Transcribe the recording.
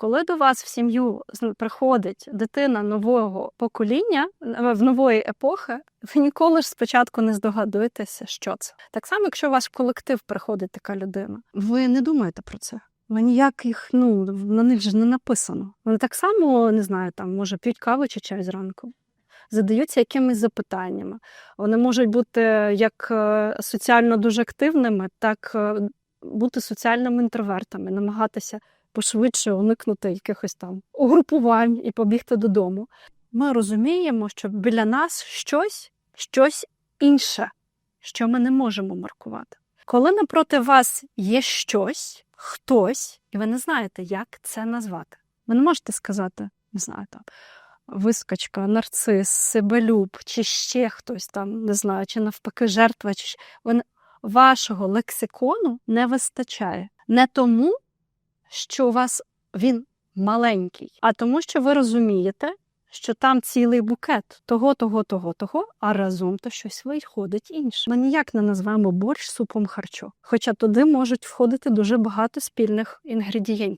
Коли до вас в сім'ю приходить дитина нового покоління е, в нової епохи, ви ніколи ж спочатку не здогадуєтеся, що це. Так само, якщо в ваш колектив приходить така людина, ви не думаєте про це. Ви ніяк їх, ну на них ж не написано. Вони так само не знаю, там може п'ють каву чи чай зранку. Задаються якимись запитаннями. Вони можуть бути як е, соціально дуже активними, так е, бути соціальними інтровертами, намагатися пошвидше уникнути якихось там угрупувань і побігти додому. Ми розуміємо, що біля нас щось, щось інше, що ми не можемо маркувати. Коли напроти вас є щось, хтось, і ви не знаєте, як це назвати. Ви не можете сказати, не знаю, там вискочка, нарцис, себелюб, чи ще хтось там, не знаю, чи навпаки жертва, чи щ- ви вашого лексикону не вистачає. Не тому, що у вас він маленький, а тому, що ви розумієте, що там цілий букет того, того, того, того, а разом то щось виходить інше. Ми ніяк не назвемо борщ супом харчо, хоча туди можуть входити дуже багато спільних інгредієнтів.